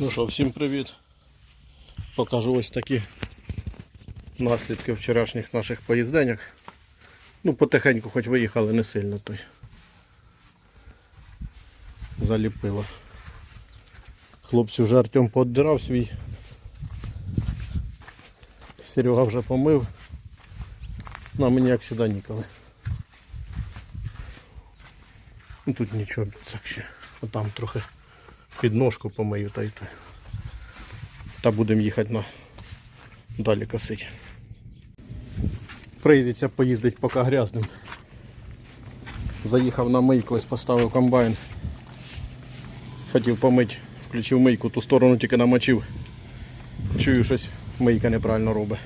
Ну що, всім привіт. Покажу ось такі наслідки вчорашніх наших поїзденьок. Ну, потихеньку хоч виїхали не сильно той. Заліпило. Хлопці вже Артем поддирав свій. Серега вже помив. Ну, а мені як сюди ніколи. Ну, тут нічого, так ще. Отам трохи підножку помию та й. Та будемо їхати на далі косити. Прийдеться поїздити поки грязним. Заїхав на мийку, ось поставив комбайн. Хотів помити, включив мийку, ту сторону тільки намочив. Чую щось мийка неправильно робить.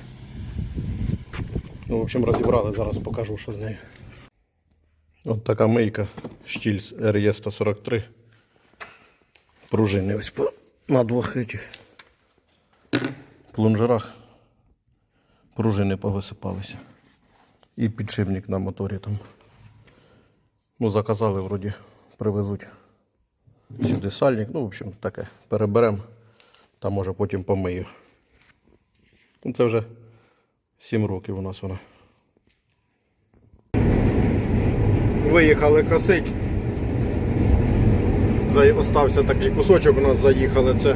Ну, в общем, розібрали, зараз покажу, що з нею. От така мийка Штільс RE 143 пружини ось по, на двох этих плунжерах пружини повисипалися. І підшипник на моторі там. Ну, заказали, вроді, привезуть сюди сальник. Ну, в общем, таке. Переберемо. Та може потім помию. Ну, Це вже 7 років у нас вона. Виїхали косить. Остався такий кусочок у нас заїхали. Це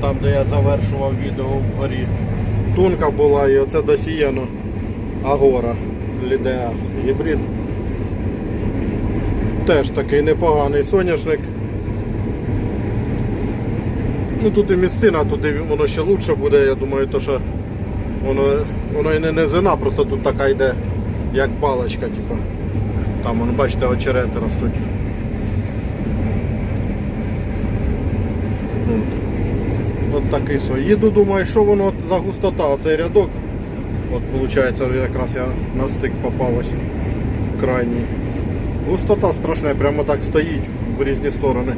там, де я завершував відео вгорі. Тунка була і оце досіяно Агора Лідеа гібрид. Теж такий непоганий соняшник. Ну тут і місцина, туди воно ще краще буде, я думаю, то що воно, воно і не низина, просто тут така йде, як паличка, типу. Там, бачите, очерети ростуть. От, от такий свій. Їду, думаю, що воно за густота, оцей рядок. От виходить, якраз я на стик попав ось крайній. Густота страшна, прямо так стоїть в різні сторони.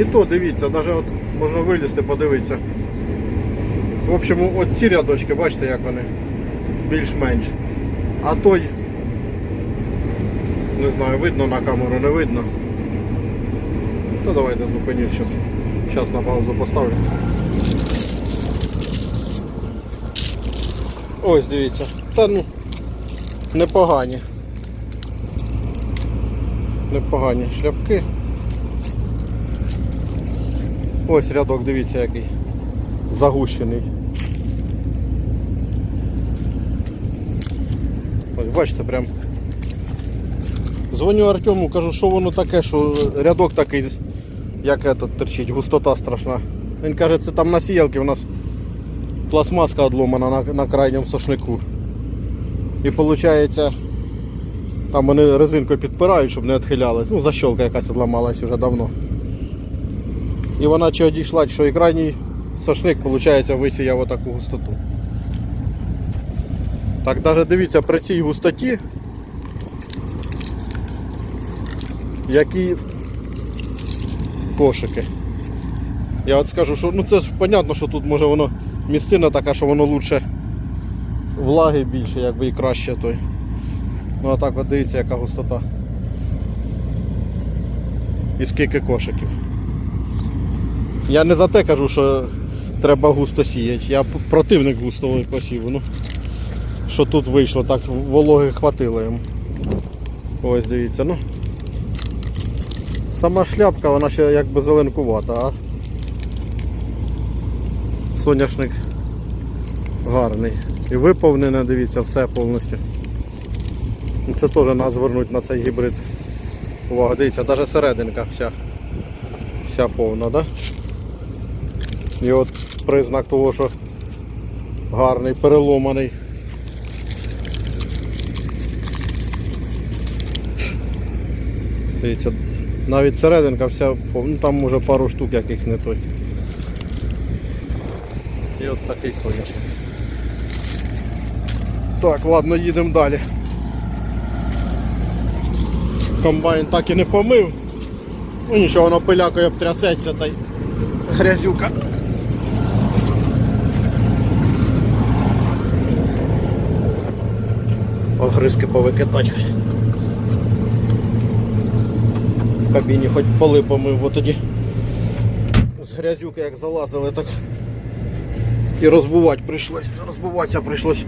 І то дивіться, навіть от можна вилізти, подивитися. В общем, от ці рядочки, бачите, як вони більш-менш. А той не знаю, видно на камеру, не видно. То давайте зупинюсь зараз. Зараз на паузу поставлю. Ось дивіться. Та ну непогані. Непогані шляпки. Ось рядок, дивіться який. Загущений. Ось бачите, прям Дзвоню Артему, кажу, що воно таке, що рядок такий, як этот терчить, густота страшна. Він каже, це там на сіялки у нас пластмаска одломана на, на крайньому сошнику. І виходить, там вони резинкою підпирають, щоб не відхилялись. Ну, защолка якась одламалась вже давно. І вона чи одійшла, що і крайній сошник, виходить, висіяв отаку густоту. Так навіть дивіться, при цій густоті які кошики. Я от скажу, що ну це ж понятно, що тут може воно місцина така, що воно лучше влаги більше, якби і краще той. Ну а так от дивіться, яка густота. І скільки кошиків. Я не за те кажу, що треба густо сіяти. Я противник густого посіву. Ну, що тут вийшло, так вологи хватило йому. Ось дивіться, ну. Сама шляпка, вона ще якби зеленкувата, а соняшник гарний. І виповнене, дивіться, все повністю. Це теж нас звернуть на цей гібрид. Увага, дивіться, навіть серединка вся, вся повна, да? І от признак того, що гарний, переломаний. Дивіться, навіть серединка вся, ну там може пару штук якихось не той. І от такий соняшник. Так, ладно, їдемо далі. Комбайн так і не помив. Ну нічого, воно пилякою обтрясеться та й грязюка. Огризки повикидати. В кабіні хоч поли помив, бо тоді з грязюки як залазили, так і розбувати прийшлось. Розбуватися прийшлось.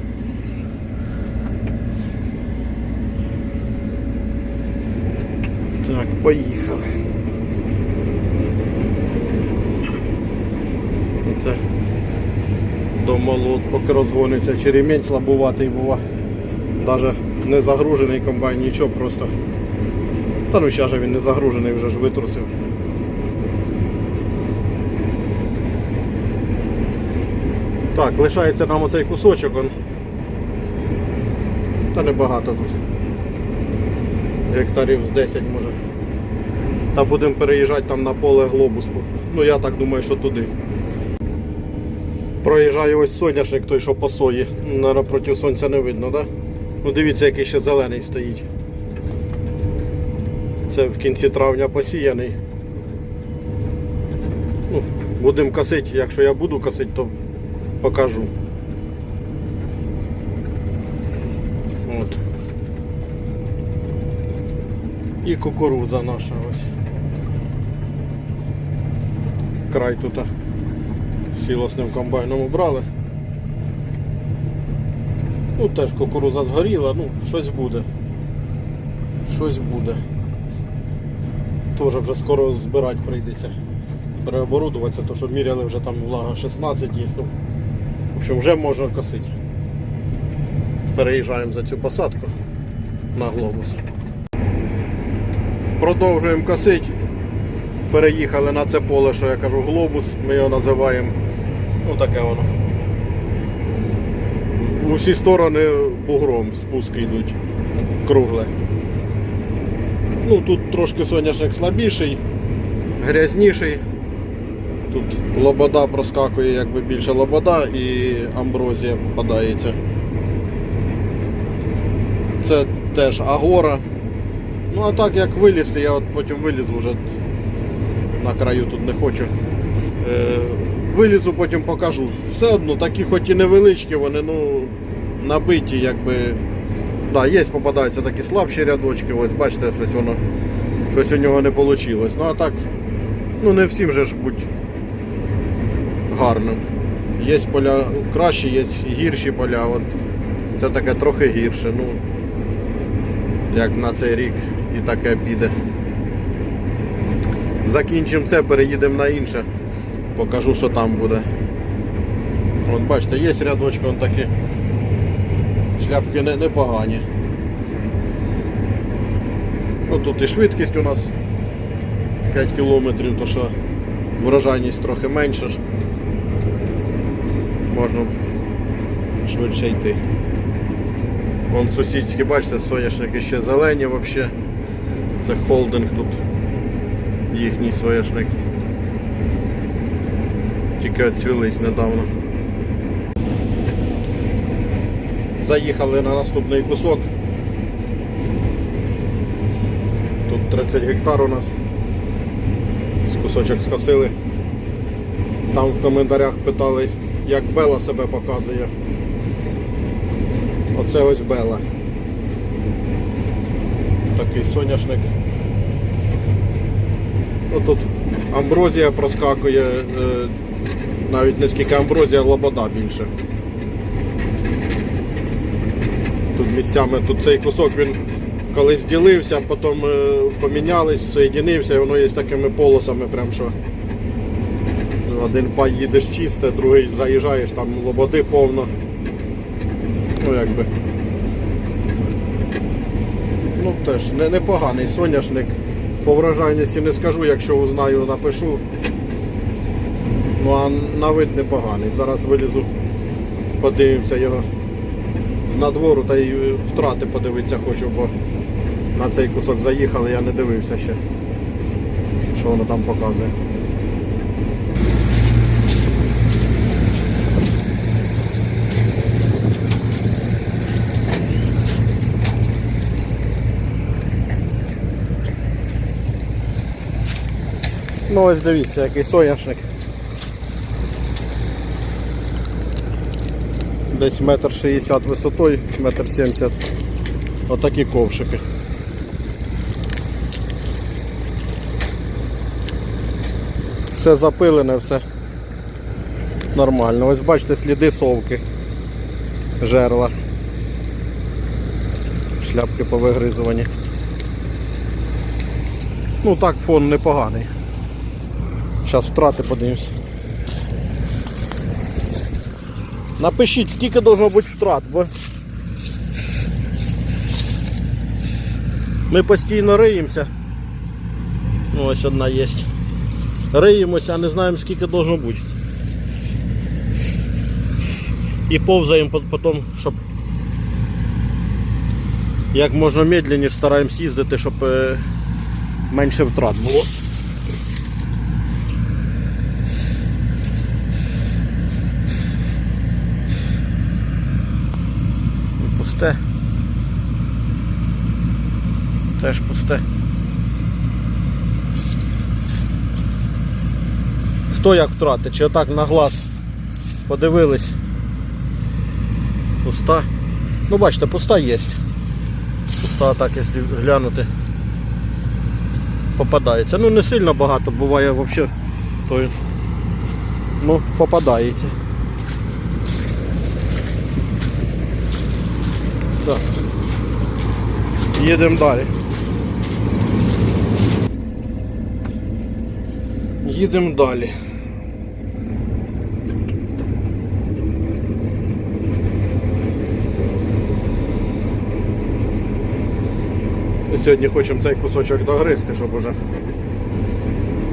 Так, поїхали. Це до молот, поки розгониться, чи ремінь слабуватий бува. Навіть не загружений комбайн, нічого просто. Та ну ще він не загружений, вже ж витрусив. Так, лишається нам оцей кусочок. Он. Та небагато тут. Гектарів з 10 може. Та будемо переїжджати там на поле глобус. Ну я так думаю, що туди. Проїжджає ось соняшник той, що по сої. Наверно, проти сонця не видно, так? Да? Ну дивіться, який ще зелений стоїть. Це в кінці травня посіяний. Ну, будемо косити, якщо я буду косити, то покажу. От. І кукуруза наша ось. Край тут сілосним комбайном убрали. Ну теж кукуруза згоріла, ну щось буде. Щось буде. Теж вже скоро збирати прийдеться. Переоборудуватися, то що міряли вже там влага 16 є. Ну, в общем, вже можна косити. Переїжджаємо за цю посадку на глобус. Продовжуємо косити. Переїхали на це поле, що я кажу, глобус, ми його називаємо. Ну таке воно. У всі сторони бугром спуски йдуть. Кругле. Ну тут трошки соняшник слабіший, грязніший. Тут лобода проскакує, якби більше лобода і амброзія попадається. Це теж агора. Ну а так як вилізти, я от потім вилізу вже на краю тут не хочу. Е, вилізу, потім покажу. Все одно такі хоч і невеличкі, вони ну, набиті, якби. Да, є, попадаються такі слабші рядочки, ось бачите, щось воно щось у нього не вийшло. Ну а так, ну не всім же ж будь гарним. Є поля кращі, є гірші поля. От. Це таке трохи гірше. Ну, як на цей рік і таке піде. Закінчимо це, переїдемо на інше. Покажу, що там буде. От бачите, є рядочки, вон такі. Шляпки непогані. Ну, тут і швидкість у нас 5 кілометрів, то що врожайність трохи менша. Можна швидше йти. Вон сусідські, бачите, соняшники ще зелені взагалі. Це холдинг тут. Їхній соняшник. Тільки відцвілись недавно. Заїхали на наступний кусок. Тут 30 гектар у нас. З кусочок скосили. Там в коментарях питали, як Бела себе показує. Оце ось Бела. Такий соняшник. Ну, тут амброзія проскакує, е, навіть не скільки амброзія, лобода більше. Тут місцями тут цей кусок він колись ділився, потім е, помінялись, соєдинився, і воно є такими полосами, прям що один пай їдеш чисте, другий заїжджаєш, там лободи повно. Ну якби. Ну теж не, непоганий соняшник. По врожайності не скажу, якщо узнаю, напишу. Ну а на вид непоганий. Зараз вилізу, подивимося його з надвору та й втрати подивитися хочу, бо на цей кусок заїхали, я не дивився ще, що воно там показує. Ну ось дивіться, який соняшник. Десь метр шістдесят висотою, метр сімдесят. Отакі ковшики. Все запилене, все нормально. Ось бачите сліди совки. Жерла. Шляпки повигризувані. Ну так фон непоганий. Зараз втрати подивимось. Напишіть, скільки должно бути втрат, бо ми постійно риємося. Ну, ось одна є. Риємося, а не знаємо скільки должно бути. І повзаємо потім, щоб як можна медленніше стараємось їздити, щоб е, менше втрат було. І Пусте. Теж пусте. Хто як втратить? Чи отак на глаз подивились? Пуста. Ну бачите, пуста є. Пуста так, якщо глянути. Попадається. Ну не сильно багато, буває взагалі. То, ну, попадається. Так. Їдемо далі. Їдемо далі. І Сьогодні хочемо цей кусочок догризти, щоб уже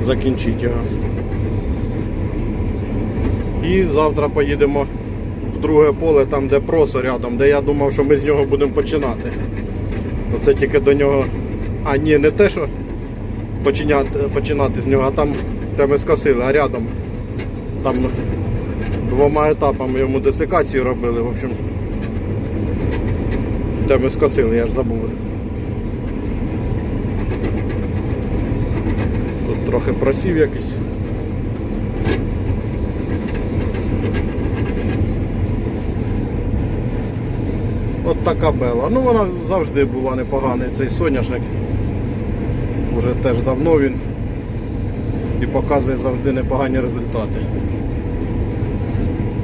закінчити його. І завтра поїдемо в друге поле, там де просо рядом, де я думав, що ми з нього будемо починати. Оце тільки до нього. А ні, не те, що починати, починати з нього, а там де ми скосили, а рядом. Там двома етапами йому десикацію робили, в общем. Де ми скосили, я ж забув. Тут трохи просів якийсь. От така бела. Ну вона завжди була непогана, цей соняшник. Уже теж давно він і показує завжди непогані результати.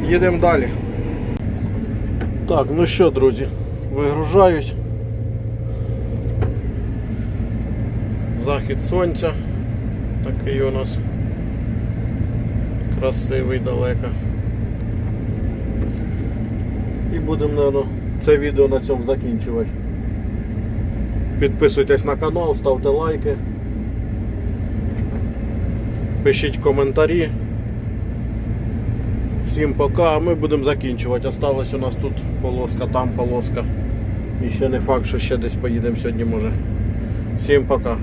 Їдемо далі. Так, ну що, друзі, вигружаюсь. Захід сонця. Такий у нас красивий далеко. І будемо, мабуть, це відео на цьому закінчувати. Підписуйтесь на канал, ставте лайки. Пишіть коментарі. Всім пока, а ми будемо закінчувати. Осталось у нас тут полоска, там полоска. І ще не факт, що ще десь поїдемо сьогодні може. Всім пока.